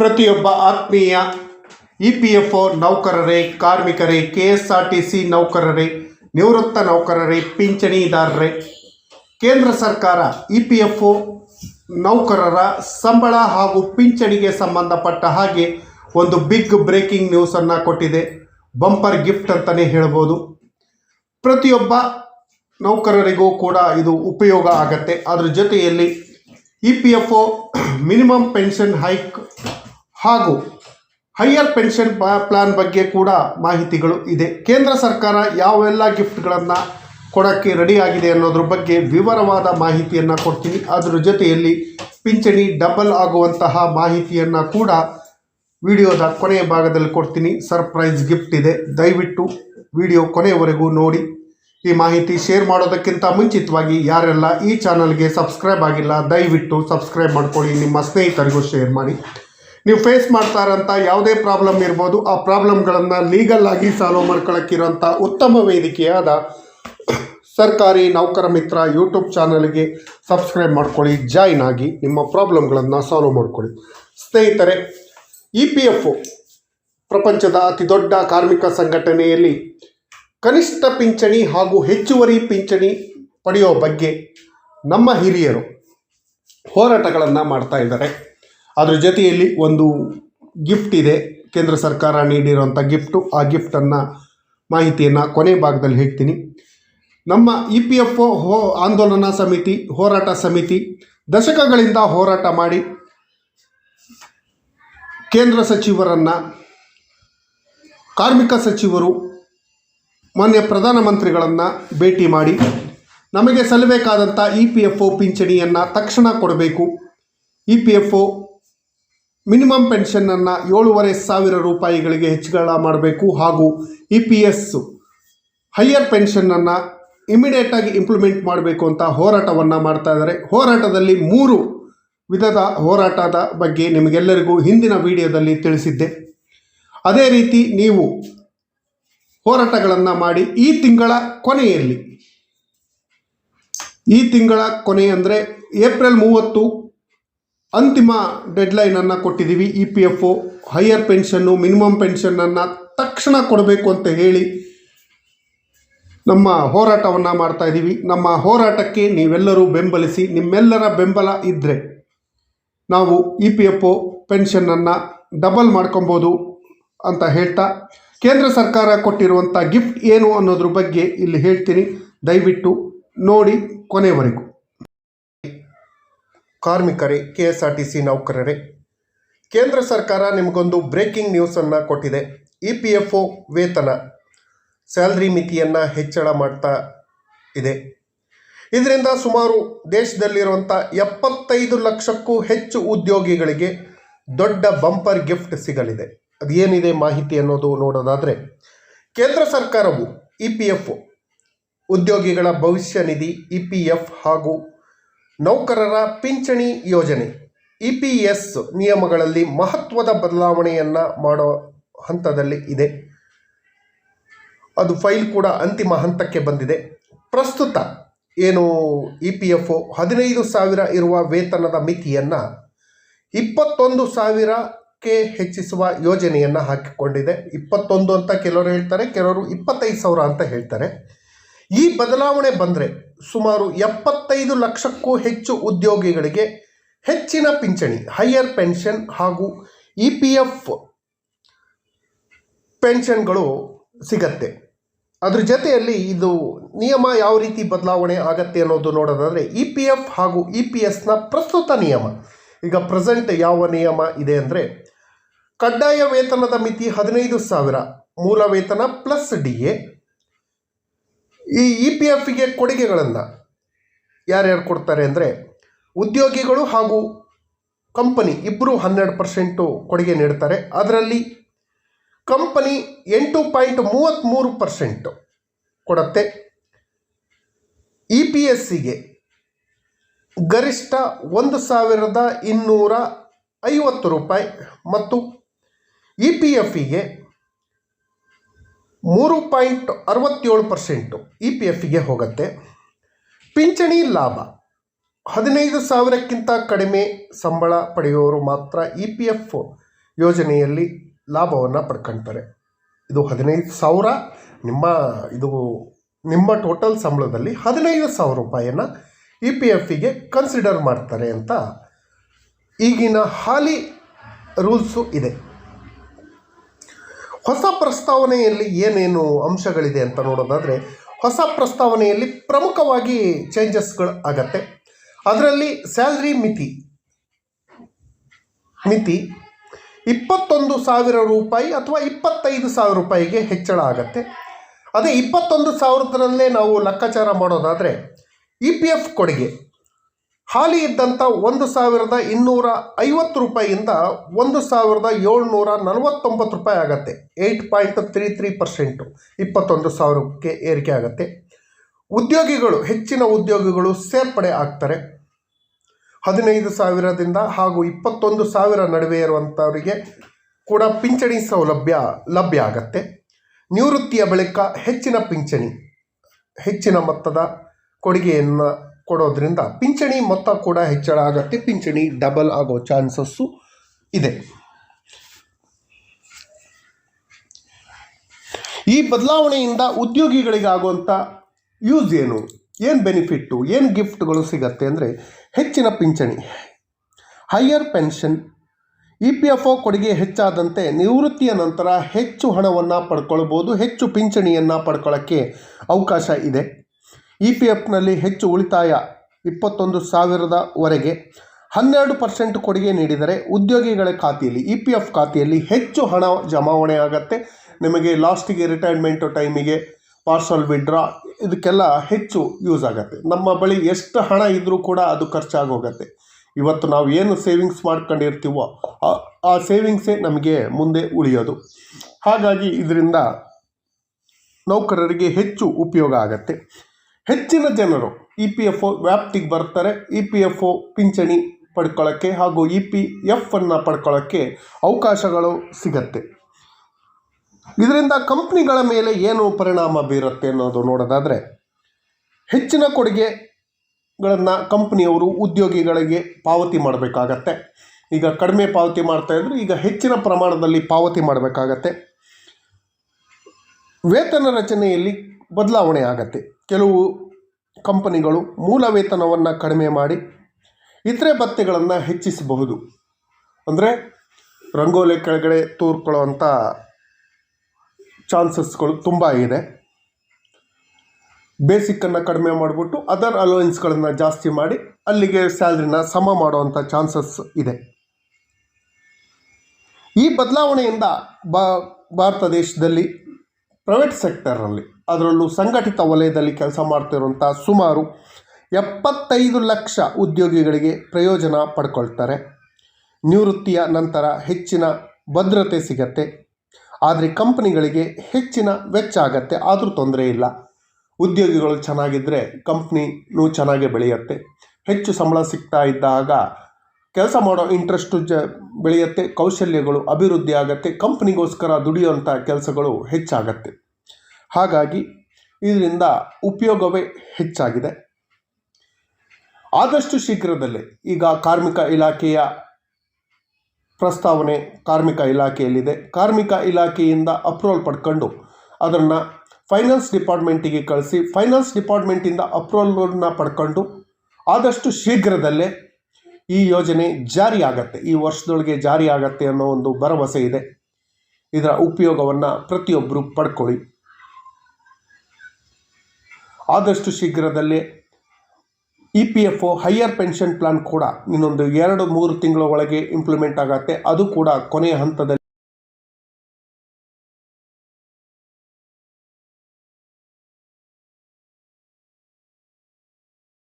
ಪ್ರತಿಯೊಬ್ಬ ಆತ್ಮೀಯ E P F O ನೌಕರರೇ, ಕಾರ್ಮಿಕರೇ, K S R T C ನೌಕರರೇ, ನಿವೃತ್ತ ನೌಕರರೇ, ಪಿಂಚಣಿದಾರರೇ, ಕೇಂದ್ರ ಸರ್ಕಾರ ಇ ಪಿ ಎಫ್ ಒ ನೌಕರರ ಸಂಬಳ ಹಾಗೂ ಪಿಂಚಣಿಗೆ ಸಂಬಂಧಪಟ್ಟ ಹಾಗೆ ಒಂದು ಬಿಗ್ ಬ್ರೇಕಿಂಗ್ ನ್ಯೂಸನ್ನು ಕೊಟ್ಟಿದೆ. ಬಂಪರ್ ಗಿಫ್ಟ್ ಅಂತಲೇ ಹೇಳ್ಬೋದು. ಪ್ರತಿಯೊಬ್ಬ ನೌಕರರಿಗೂ ಕೂಡ ಇದು ಉಪಯೋಗ ಆಗತ್ತೆ. ಅದರ ಜೊತೆಯಲ್ಲಿ E P F O minimum pension hike ಹಾಗೂ ಹೈಯರ್ ಪೆನ್ಷನ್ ಪ್ಲಾನ್ ಬಗ್ಗೆ ಕೂಡ ಮಾಹಿತಿಗಳು ಇದೆ. ಕೇಂದ್ರ ಸರ್ಕಾರ ಯಾವೆಲ್ಲ ಗಿಫ್ಟ್ಗಳನ್ನು ಕೊಡೋಕ್ಕೆ ರೆಡಿಯಾಗಿದೆ ಅನ್ನೋದ್ರ ಬಗ್ಗೆ ವಿವರವಾದ ಮಾಹಿತಿಯನ್ನು ಕೊಡ್ತೀನಿ. ಅದರ ಜೊತೆಯಲ್ಲಿ ಪಿಂಚಣಿ ಡಬಲ್ ಆಗುವಂತಹ ಮಾಹಿತಿಯನ್ನು ಕೂಡ ವಿಡಿಯೋದ ಕೊನೆಯ ಭಾಗದಲ್ಲಿ ಕೊಡ್ತೀನಿ. ಸರ್ಪ್ರೈಸ್ ಗಿಫ್ಟ್ ಇದೆ. ದಯವಿಟ್ಟು ವಿಡಿಯೋ ಕೊನೆಯವರೆಗೂ ನೋಡಿ. ಈ ಮಾಹಿತಿ ಶೇರ್ ಮಾಡೋದಕ್ಕಿಂತ ಮುಂಚಿತವಾಗಿ ಯಾರೆಲ್ಲ ಈ ಚಾನಲ್ಗೆ ಸಬ್ಸ್ಕ್ರೈಬ್ ಆಗಿಲ್ಲ, ದಯವಿಟ್ಟು ಸಬ್ಸ್ಕ್ರೈಬ್ ಮಾಡ್ಕೊಳ್ಳಿ. ನಿಮ್ಮ ಸ್ನೇಹಿತರಿಗೂ ಶೇರ್ ಮಾಡಿ. ನೀವು ಫೇಸ್ ಮಾಡ್ತಾ ಇರೋಂಥ ಯಾವುದೇ ಪ್ರಾಬ್ಲಮ್ ಇರ್ಬೋದು, ಆ ಪ್ರಾಬ್ಲಮ್ಗಳನ್ನು ಲೀಗಲ್ ಆಗಿ ಸಾಲ್ವ್ ಮಾಡ್ಕೊಳ್ಳೋಕ್ಕಿರೋಂಥ ಉತ್ತಮ ವೇದಿಕೆಯಾದ ಸರ್ಕಾರಿ ನೌಕರ ಮಿತ್ರ ಯೂಟ್ಯೂಬ್ ಚಾನಲ್ಗೆ ಸಬ್ಸ್ಕ್ರೈಬ್ ಮಾಡ್ಕೊಳ್ಳಿ ಜಾಯ್ನ್ ಆಗಿ ನಿಮ್ಮ ಪ್ರಾಬ್ಲಮ್ಗಳನ್ನು ಸಾಲ್ವ್ ಮಾಡ್ಕೊಳ್ಳಿ. ಸ್ನೇಹಿತರೆ ಇ ಪಿ ಎಫ್ ಪ್ರಪಂಚದ ಅತಿ ದೊಡ್ಡ ಕಾರ್ಮಿಕ ಸಂಘಟನೆಯಲ್ಲಿ ಕನಿಷ್ಠ ಪಿಂಚಣಿ ಹಾಗೂ ಹೆಚ್ಚುವರಿ ಪಿಂಚಣಿ ಪಡೆಯೋ ಬಗ್ಗೆ ನಮ್ಮ ಹಿರಿಯರು ಹೋರಾಟಗಳನ್ನು ಮಾಡ್ತಾ ಇದ್ದಾರೆ. ಅದ್ರ ಜೊತೆಯಲ್ಲಿ ಒಂದು ಗಿಫ್ಟ್ ಇದೆ. ಕೇಂದ್ರ ಸರ್ಕಾರ ನೀಡಿರುವಂಥ ಗಿಫ್ಟು ಆ ಗಿಫ್ಟನ್ನು ಮಾಹಿತಿಯನ್ನು ಕೊನೆ ಭಾಗದಲ್ಲಿ ಹೇಳ್ತೀನಿ. ನಮ್ಮ ಇ ಪಿ ಎಫ್ ಹೋ ಆಂದೋಲನ ಸಮಿತಿ, ಹೋರಾಟ ಸಮಿತಿ ದಶಕಗಳಿಂದ ಹೋರಾಟ ಮಾಡಿ ಕೇಂದ್ರ ಸಚಿವರನ್ನು, ಕಾರ್ಮಿಕ ಸಚಿವರು, ಮಾನ್ಯ ಪ್ರಧಾನಮಂತ್ರಿಗಳನ್ನು ಭೇಟಿ ಮಾಡಿ ನಮಗೆ ಸಲ್ಲಬೇಕಾದಂಥ ಇ ಪಿ ಎಫ್ ಒ ಪಿಂಚಣಿಯನ್ನು ತಕ್ಷಣ ಕೊಡಬೇಕು. E P F O minimum ಪೆನ್ಷನ್ನನ್ನು ಏಳುವರೆ ಸಾವಿರ ರೂಪಾಯಿಗಳಿಗೆ ಹೆಚ್ಚಳ ಮಾಡಬೇಕು ಹಾಗೂ ಇ ಪಿ ಎಸ್ ಹೈಯರ್ ಪೆನ್ಷನ್ನನ್ನು ಇಮಿಡಿಯೇಟಾಗಿ ಇಂಪ್ಲಿಮೆಂಟ್ ಮಾಡಬೇಕು ಅಂತ ಹೋರಾಟವನ್ನು ಮಾಡ್ತಾ ಇದ್ದಾರೆ. ಹೋರಾಟದಲ್ಲಿ ಮೂರು ವಿಧದ ಹೋರಾಟದ ಬಗ್ಗೆ ನಿಮಗೆಲ್ಲರಿಗೂ ಹಿಂದಿನ ವಿಡಿಯೋದಲ್ಲಿ ತಿಳಿಸಿದ್ದೆ. ಅದೇ ರೀತಿ ನೀವು ಹೋರಾಟಗಳನ್ನು ಮಾಡಿ ಈ ತಿಂಗಳ ಕೊನೆಯಲ್ಲಿ, ಈ ತಿಂಗಳ ಕೊನೆ ಅಂದರೆ ಏಪ್ರಿಲ್ ಮೂವತ್ತು ಅಂತಿಮ ಡೆಡ್ಲೈನನ್ನು ಕೊಟ್ಟಿದ್ದೀವಿ E P F O higher pension minimum ಪೆನ್ಷನ್ನನ್ನು ತಕ್ಷಣ ಕೊಡಬೇಕು ಅಂತ ಹೇಳಿ ನಮ್ಮ ಹೋರಾಟವನ್ನು ಮಾಡ್ತಾ ಇದ್ದೀವಿ. ನಮ್ಮ ಹೋರಾಟಕ್ಕೆ ನೀವೆಲ್ಲರೂ ಬೆಂಬಲಿಸಿ, ನಿಮ್ಮೆಲ್ಲರ ಬೆಂಬಲ ಇದ್ದರೆ ನಾವು ಇ ಪಿ ಎಫ್ ಒ ಪೆನ್ಷನ್ನನ್ನು ಡಬಲ್ ಮಾಡ್ಕೊಬೋದು ಅಂತ ಹೇಳ್ತಾ, ಕೇಂದ್ರ ಸರ್ಕಾರ ಕೊಟ್ಟಿರುವಂಥ ಗಿಫ್ಟ್ ಏನು ಅನ್ನೋದ್ರ ಬಗ್ಗೆ ಇಲ್ಲಿ ಹೇಳ್ತೀನಿ. ದಯವಿಟ್ಟು ನೋಡಿ ಕೊನೆಯವರೆಗೂ ಕಾರ್ಮಿಕರೇ K S R T C ನೌಕರರೇ. ಕೇಂದ್ರ ಸರ್ಕಾರ ನಿಮಗೊಂದು ಬ್ರೇಕಿಂಗ್ ನ್ಯೂಸನ್ನು ಕೊಟ್ಟಿದೆ. ಇ ಪಿ ಎಫ್ ಒ ವೇತನ. ಸ್ಯಾಲ್ರಿ ಮಿತಿಯನ್ನು ಹೆಚ್ಚಳ ಮಾಡ್ತಾ ಇದೆ. ಇದರಿಂದ ಸುಮಾರು ದೇಶದಲ್ಲಿರುವಂಥ ಎಪ್ಪತ್ತೈದು ಲಕ್ಷಕ್ಕೂ ಹೆಚ್ಚು ಉದ್ಯೋಗಿಗಳಿಗೆ ದೊಡ್ಡ ಬಂಪರ್ ಗಿಫ್ಟ್ ಸಿಗಲಿದೆ. ಅದು ಏನಿದೆ ಮಾಹಿತಿ ಅನ್ನೋದು ನೋಡೋದಾದರೆ, ಕೇಂದ್ರ ಸರ್ಕಾರವು ಇ ಪಿ ಎಫ್ ಉದ್ಯೋಗಿಗಳ ಭವಿಷ್ಯ ನಿಧಿ ಇ ಪಿ ಎಫ್ ಹಾಗೂ ನೌಕರರ ಪಿಂಚಣಿ ಯೋಜನೆ. ಇ ಪಿ ಎಸ್ ನಿಯಮಗಳಲ್ಲಿ ಮಹತ್ವದ ಬದಲಾವಣೆಯನ್ನು ಮಾಡೋ ಹಂತದಲ್ಲಿ ಇದೆ. ಅದು ಫೈಲ್ ಕೂಡ ಅಂತಿಮ ಹಂತಕ್ಕೆ ಬಂದಿದೆ. ಪ್ರಸ್ತುತ ಏನು ಇ ಪಿ ಎಫ್ ಹದಿನೈದು ಸಾವಿರ ಇರುವ ವೇತನದ ಮಿತಿಯನ್ನು ಇಪ್ಪತ್ತೊಂದು ಸಾವಿರಕ್ಕೆ ಹೆಚ್ಚಿಸುವ ಯೋಜನೆಯನ್ನು ಹಾಕಿಕೊಂಡಿದೆ. ಇಪ್ಪತ್ತೊಂದು ಅಂತ ಕೆಲವರು ಹೇಳ್ತಾರೆ, ಕೆಲವರು ಇಪ್ಪತ್ತೈದು ಸಾವಿರ ಅಂತ ಹೇಳ್ತಾರೆ. ಈ ಬದಲಾವಣೆ ಬಂದರೆ ಸುಮಾರು ಎಪ್ಪತ್ತೈದು ಲಕ್ಷಕ್ಕೂ ಹೆಚ್ಚು ಉದ್ಯೋಗಿಗಳಿಗೆ ಹೆಚ್ಚಿನ ಪಿಂಚಣಿ ಹೈಯರ್ ಪೆನ್ಷನ್ ಹಾಗೂ ಇ ಪಿ ಎಫ್ ಪೆನ್ಷನ್ಗಳು ಸಿಗತ್ತೆ. ಅದ್ರ ಜೊತೆಯಲ್ಲಿ ಇದು ನಿಯಮ ಯಾವ ರೀತಿ ಬದಲಾವಣೆ ಆಗತ್ತೆ ಅನ್ನೋದು ನೋಡೋದಾದರೆ ಇ ಪಿ ಎಫ್ ಹಾಗೂ ಇ ಪಿ ಎಸ್ನ ಪ್ರಸ್ತುತ ನಿಯಮ. ಈಗ ಪ್ರೆಸೆಂಟ್ ಯಾವ ನಿಯಮ ಇದೆ ಅಂದರೆ ಕಡ್ಡಾಯ ವೇತನದ ಮಿತಿ ಹದಿನೈದು ಸಾವಿರ, ಮೂಲ ವೇತನ ಪ್ಲಸ್ ಡಿ ಎ ಈ ಇ ಪಿ ಎಫ್ಗೆ ಕೊಡುಗೆಗಳನ್ನು ಯಾರ್ಯಾರು ಕೊಡ್ತಾರೆ ಅಂದರೆ ಉದ್ಯೋಗಿಗಳು ಹಾಗೂ ಕಂಪನಿ ಇಬ್ಬರು ಹನ್ನೆರಡು ಪರ್ಸೆಂಟು ಕೊಡುಗೆ ನೀಡ್ತಾರೆ. ಅದರಲ್ಲಿ ಕಂಪನಿ ಎಂಟು ಪಾಯಿಂಟ್ ಮೂವತ್ತ್ಮೂರು ಪರ್ಸೆಂಟು ಕೊಡುತ್ತೆ. ಇ ಪಿ ಎಸ್ ಸಿಗೆ ಗರಿಷ್ಠ ಒಂದು ಸಾವಿರದ ಇನ್ನೂರ ಐವತ್ತು ರೂಪಾಯಿ ಮತ್ತು ಇ ಪಿ ಎಫಿಗೆ ಮೂರು ಪಾಯಿಂಟ್ ಅರವತ್ತೇಳು ಪರ್ಸೆಂಟು ಇ ಪಿ ಎಫ್ಗೆ ಹೋಗುತ್ತೆ. ಪಿಂಚಣಿ ಲಾಭ. ಹದಿನೈದು ಸಾವಿರಕ್ಕಿಂತ ಕಡಿಮೆ ಸಂಬಳ ಪಡೆಯುವವರು ಮಾತ್ರ ಇ ಪಿ ಎಫ್ ಯೋಜನೆಯಲ್ಲಿ ಲಾಭವನ್ನು ಪಡ್ಕೊಳ್ತಾರೆ ಇದು ಹದಿನೈದು ಸಾವಿರ. ನಿಮ್ಮ, ಇದು ನಿಮ್ಮ ಟೋಟಲ್ ಸಂಬಳದಲ್ಲಿ ಹದಿನೈದು ಸಾವಿರ ರೂಪಾಯಿಯನ್ನು ಇ ಪಿ ಎಫ್ಗೆ ಕನ್ಸಿಡರ್ ಮಾಡ್ತಾರೆ ಅಂತ ಈಗಿನ ಹಾಲಿ ರೂಲ್ಸು ಇದೆ. ಹೊಸ ಪ್ರಸ್ತಾವನೆಯಲ್ಲಿ ಏನೇನು ಅಂಶಗಳಿದೆ ಅಂತ ನೋಡೋದಾದರೆ, ಹೊಸ ಪ್ರಸ್ತಾವನೆಯಲ್ಲಿ ಪ್ರಮುಖವಾಗಿ ಚೇಂಜಸ್ಗಳು ಆಗತ್ತೆ. ಅದರಲ್ಲಿ ಸ್ಯಾಲ್ರಿ ಮಿತಿ. ಮಿತಿ ಇಪ್ಪತ್ತೊಂದು ಸಾವಿರ ರೂಪಾಯಿ ಅಥವಾ ಇಪ್ಪತ್ತೈದು ಸಾವಿರ ರೂಪಾಯಿಗೆ ಹೆಚ್ಚಳ ಆಗತ್ತೆ. ಅದೇ ಇಪ್ಪತ್ತೊಂದು ಸಾವಿರದಲ್ಲೇ ನಾವು ಲೆಕ್ಕಾಚಾರ ಮಾಡೋದಾದರೆ ಇ ಪಿ ಎಫ್ ಕೊಡುಗೆ. ಹಾಲಿ ಇದ್ದಂಥ ಒಂದು ಸಾವಿರದ ಇನ್ನೂರ ಐವತ್ತು ರೂಪಾಯಿಯಿಂದ ಒಂದು ಸಾವಿರದ ಏಳ್ನೂರ ನಲವತ್ತೊಂಬತ್ತು ರೂಪಾಯಿ ಆಗತ್ತೆ. Eight point three three percent ಇಪ್ಪತ್ತೊಂದು ಸಾವಿರಕ್ಕೆ ಏರಿಕೆ ಆಗತ್ತೆ. ಉದ್ಯೋಗಿಗಳು, ಹೆಚ್ಚಿನ ಉದ್ಯೋಗಿಗಳು ಸೇರ್ಪಡೆ ಆಗ್ತಾರೆ. ಹದಿನೈದು ಸಾವಿರದಿಂದ ಹಾಗೂ ಇಪ್ಪತ್ತೊಂದು ಸಾವಿರ ನಡುವೆ ಇರುವಂಥವರಿಗೆ ಕೂಡ ಪಿಂಚಣಿ ಸೌಲಭ್ಯ ಲಭ್ಯ ಆಗತ್ತೆ. ನಿವೃತ್ತಿಯ ಬಳಿಕ ಹೆಚ್ಚಿನ ಪಿಂಚಣಿ, ಹೆಚ್ಚಿನ ಮೊತ್ತದ ಕೊಡುಗೆಯನ್ನು ಕೊಡೋದ್ರಿಂದ ಪಿಂಚಣಿ ಮೊತ್ತ ಕೂಡ ಹೆಚ್ಚಳ ಆಗುತ್ತೆ. ಪಿಂಚಣಿ ಡಬಲ್ ಆಗೋ ಚಾನ್ಸಸ್ಸು ಇದೆ. ಈ ಬದಲಾವಣೆಯಿಂದ ಉದ್ಯೋಗಿಗಳಿಗಾಗುವಂಥ ಯೂಸ್ ಏನು? ಏನು ಬೆನಿಫಿಟ್ಟು ಏನು ಗಿಫ್ಟ್ಗಳು ಸಿಗತ್ತೆ ಅಂದರೆ ಹೆಚ್ಚಿನ ಪಿಂಚಣಿ. Higher pension E P F O ಕೊಡುಗೆ ಹೆಚ್ಚಾದಂತೆ ನಿವೃತ್ತಿಯ ನಂತರ ಹೆಚ್ಚು ಹಣವನ್ನು ಪಡ್ಕೊಳ್ಬೋದು, ಹೆಚ್ಚು ಪಿಂಚಣಿಯನ್ನು ಪಡ್ಕೊಳ್ಳೋಕ್ಕೆ ಅವಕಾಶ ಇದೆ. ಇ ಪಿ ಎಫ್ನಲ್ಲಿ ಹೆಚ್ಚು ಉಳಿತಾಯ ಇಪ್ಪತ್ತೊಂದು ಸಾವಿರದವರೆಗೆ ಹನ್ನೆರಡು ಪರ್ಸೆಂಟ್ ಕೊಡುಗೆ ನೀಡಿದರೆ ಉದ್ಯೋಗಿಗಳ ಖಾತೆಯಲ್ಲಿ, ಇ ಪಿ ಎಫ್ ಖಾತೆಯಲ್ಲಿ ಹೆಚ್ಚು ಹಣ ಜಮಾವಣೆ ಆಗತ್ತೆ. ನಿಮಗೆ ಲಾಸ್ಟಿಗೆ ರಿಟೈರ್ಮೆಂಟ್ ಟೈಮಿಗೆ ಪಾರ್ಸಲ್ ವಿಡ್ರಾ ಇದಕ್ಕೆಲ್ಲ ಹೆಚ್ಚು ಯೂಸ್ ಆಗುತ್ತೆ. ನಮ್ಮ ಬಳಿ ಎಷ್ಟು ಹಣ ಇದ್ದರೂ ಕೂಡ ಅದು ಖರ್ಚಾಗೋಗತ್ತೆ. ಇವತ್ತು ನಾವು ಏನು ಸೇವಿಂಗ್ಸ್ ಮಾಡ್ಕೊಂಡಿರ್ತೀವೋ ಆ- ಸೇವಿಂಗ್ಸೇ ನಮಗೆ ಮುಂದೆ ಉಳಿಯೋದು. ಹಾಗಾಗಿ ಇದರಿಂದ ನೌಕರರಿಗೆ ಹೆಚ್ಚು ಉಪಯೋಗ ಆಗತ್ತೆ. ಹೆಚ್ಚಿನ ಜನರು ಇ ಪಿ ಎಫ್ ಒ ವ್ಯಾಪ್ತಿಗೆ ಬರ್ತಾರೆ. ಇ ಪಿ ಎಫ್ ಒ ಪಿಂಚಣಿ ಪಡ್ಕೊಳ್ಳೋಕ್ಕೆ ಹಾಗೂ ಇ ಪಿ ಎಫ್ ಅನ್ನು ಪಡ್ಕೊಳ್ಳೋಕ್ಕೆ ಅವಕಾಶಗಳು ಸಿಗತ್ತೆ. ಇದರಿಂದ ಕಂಪ್ನಿಗಳ ಮೇಲೆ ಏನು ಪರಿಣಾಮ ಬೀರುತ್ತೆ ಅನ್ನೋದು ನೋಡೋದಾದರೆ, ಹೆಚ್ಚಿನ ಕೊಡುಗೆಗಳನ್ನು ಕಂಪ್ನಿಯವರು ಉದ್ಯೋಗಿಗಳಿಗೆ ಪಾವತಿ ಮಾಡಬೇಕಾಗತ್ತೆ. ಈಗ ಕಡಿಮೆ ಪಾವತಿ ಮಾಡ್ತಾ ಇದ್ರು ಈಗ ಹೆಚ್ಚಿನ ಪ್ರಮಾಣದಲ್ಲಿ ಪಾವತಿ ಮಾಡಬೇಕಾಗತ್ತೆ. ವೇತನ ರಚನೆಯಲ್ಲಿ ಬದಲಾವಣೆ ಆಗತ್ತೆ. ಕೆಲವು ಕಂಪನಿಗಳು ಮೂಲ ವೇತನವನ್ನು ಕಡಿಮೆ ಮಾಡಿ ಇತರೆ ಭತ್ಯೆಗಳನ್ನು ಹೆಚ್ಚಿಸಬಹುದು. ಅಂದರೆ ರಂಗೋಲಿ ಕೆಳಗಡೆ ತೋರ್ಕೊಳ್ಳುವಂಥ ಚಾನ್ಸಸ್ಗಳು ತುಂಬ ಇದೆ. ಬೇಸಿಕ್ಕನ್ನು ಕಡಿಮೆ ಮಾಡಿಬಿಟ್ಟು ಅದರ್ ಅಲೋಯೆನ್ಸ್ಗಳನ್ನು ಜಾಸ್ತಿ ಮಾಡಿ ಅಲ್ಲಿಗೆ ಸ್ಯಾಲ್ರಿನ ಸಮ ಮಾಡುವಂಥ ಚಾನ್ಸಸ್ ಇದೆ. ಈ ಬದಲಾವಣೆಯಿಂದ ಭಾರತ ದೇಶದಲ್ಲಿ ಪ್ರೈವೇಟ್ ಸೆಕ್ಟರಲ್ಲಿ ಅದರಲ್ಲೂ ಸಂಘಟಿತ ವಲಯದಲ್ಲಿ ಕೆಲಸ ಮಾಡ್ತಿರುವಂಥ ಸುಮಾರು ಎಪ್ಪತ್ತೈದು ಲಕ್ಷ ಉದ್ಯೋಗಿಗಳಿಗೆ ಪ್ರಯೋಜನ ಪಡ್ಕೊಳ್ತಾರೆ. ನಿವೃತ್ತಿಯ ನಂತರ ಹೆಚ್ಚಿನ ಭದ್ರತೆ ಸಿಗತ್ತೆ. ಆದರೆ ಕಂಪ್ನಿಗಳಿಗೆ ಹೆಚ್ಚಿನ ವೆಚ್ಚ ಆಗತ್ತೆ, ಆದರೂ ತೊಂದರೆ ಇಲ್ಲ. ಉದ್ಯೋಗಿಗಳು ಚೆನ್ನಾಗಿದ್ದರೆ ಕಂಪ್ನಿನೂ ಚೆನ್ನಾಗಿ ಬೆಳೆಯುತ್ತೆ. ಹೆಚ್ಚು ಸಂಬಳ ಸಿಗ್ತಾ ಇದ್ದಾಗ ಕೆಲಸ ಮಾಡೋ ಇಂಟ್ರೆಸ್ಟು ಜ ಬೆಳೆಯುತ್ತೆ, ಕೌಶಲ್ಯಗಳು ಅಭಿವೃದ್ಧಿ ಆಗತ್ತೆ, ಕಂಪ್ನಿಗೋಸ್ಕರ ದುಡಿಯುವಂಥ ಕೆಲಸಗಳು ಹೆಚ್ಚಾಗತ್ತೆ. ಹಾಗಾಗಿ ಇದರಿಂದ ಉಪಯೋಗವೇ ಹೆಚ್ಚಾಗಿದೆ. ಆದಷ್ಟು ಶೀಘ್ರದಲ್ಲೇ ಈಗ ಕಾರ್ಮಿಕ ಇಲಾಖೆಯ ಪ್ರಸ್ತಾವನೆ ಕಾರ್ಮಿಕ ಇಲಾಖೆಯಲ್ಲಿದೆ. ಕಾರ್ಮಿಕ ಇಲಾಖೆಯಿಂದ ಅಪ್ರೂವಲ್ ಪಡ್ಕೊಂಡು ಅದನ್ನು ಫೈನಾನ್ಸ್ ಡಿಪಾರ್ಟ್ಮೆಂಟಿಗೆ ಕಳಿಸಿ, ಫೈನಾನ್ಸ್ ಡಿಪಾರ್ಟ್ಮೆಂಟಿಂದ ಅಪ್ರೂವಲ್ನ ಪಡ್ಕೊಂಡು ಆದಷ್ಟು ಶೀಘ್ರದಲ್ಲೇ ಈ ಯೋಜನೆ ಜಾರಿ ಆಗತ್ತೆ ಈ ವರ್ಷದೊಳಗೆ ಜಾರಿ ಆಗತ್ತೆ ಅನ್ನೋ ಒಂದು ಭರವಸೆ ಇದೆ. ಇದರ ಉಪಯೋಗವನ್ನು ಪ್ರತಿಯೊಬ್ಬರು ಪಡ್ಕೊಳ್ಳಿ. ಆದಷ್ಟು ಶೀಘ್ರದಲ್ಲೇ E P F O higher pension plan ಕೂಡ ಇನ್ನೊಂದು ಎರಡು ಮೂರು ತಿಂಗಳ ಒಳಗೆ ಇಂಪ್ಲಿಮೆಂಟ್ ಆಗತ್ತೆ. ಅದು ಕೂಡ ಕೊನೆಯ ಹಂತದಲ್ಲಿ